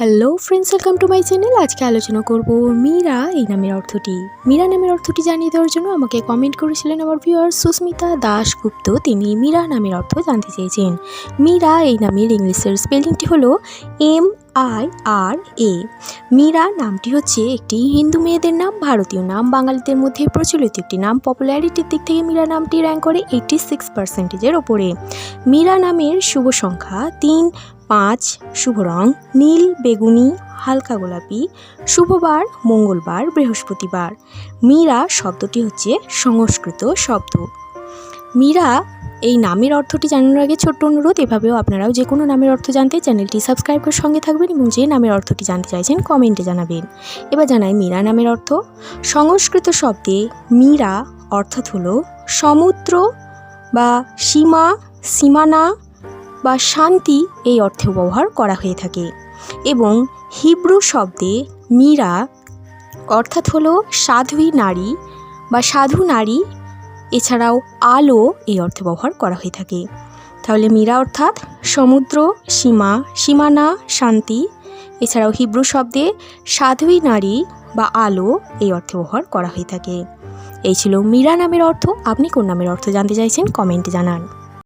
Hello friends welcome to my channel আজকে আলোচনা করব মীরা এই নামের অর্থটি। মীরা নামের অর্থটি জানিয়ে দেওয়ার জন্য আমাকে কমেন্ট করেছিলেন আমার ভিউয়ার সুস্মিতা দাশগুপ্ত। তিনি মীরা নামের অর্থ জানতে চেয়েছেন। মীরা এই নামের ইংলিশের স্পেলিংটি হলো M I R A. Meera নামটি হচ্ছে একটি হিন্দু মেয়েদের নাম, ভারতীয় নাম, বাঙালিদের মধ্যে প্রচলিত একটি নাম। পপুলারিটির দিক থেকে মীরা নামটি র্যাঙ্ক করে এইটি সিক্স পার্সেন্টেজের ওপরে। মীরা নামের শুভ সংখ্যা তিন, পাঁচ, শুভ রং, নীল, বেগুনি, হালকা গোলাপি, শুভবার, মঙ্গলবার, বৃহস্পতিবার। মীরা শব্দটি হচ্ছে সংস্কৃত শব্দ। মীরা এই নামের অর্থটি জানানোর আগে ছোট্ট অনুরোধ, এভাবেও আপনারাও যে কোনো নামের অর্থ জানতে চ্যানেলটি সাবস্ক্রাইব করে সঙ্গে থাকবেন এবং যে নামের অর্থটি জানতে চাইছেন কমেন্টে জানাবেন। এবার জানাই মীরা নামের অর্থ। সংস্কৃত শব্দে মীরা অর্থাৎ হলো সমুদ্র বা সীমা, সীমানা বা শান্তি এই অর্থে ব্যবহার করা হয়ে থাকে। এবং হিব্রু শব্দে মীরা অর্থাৎ হলো সাধ্বী নারী বা সাধু নারী এছাড়াও আলো এই অর্থে ব্যবহার করা হয়ে থাকে। তাহলে মীরা অর্থাৎ সমুদ্র, সীমা, সীমানা, শান্তি, এছাড়াও হিব্রু শব্দে সাধুই নারী বা আলো এই অর্থে ব্যবহার করা হয়ে থাকে। এই ছিল মীরা নামের অর্থ। আপনি কোন নামের অর্থ জানতে চাইছেন, কমেন্টে জানান।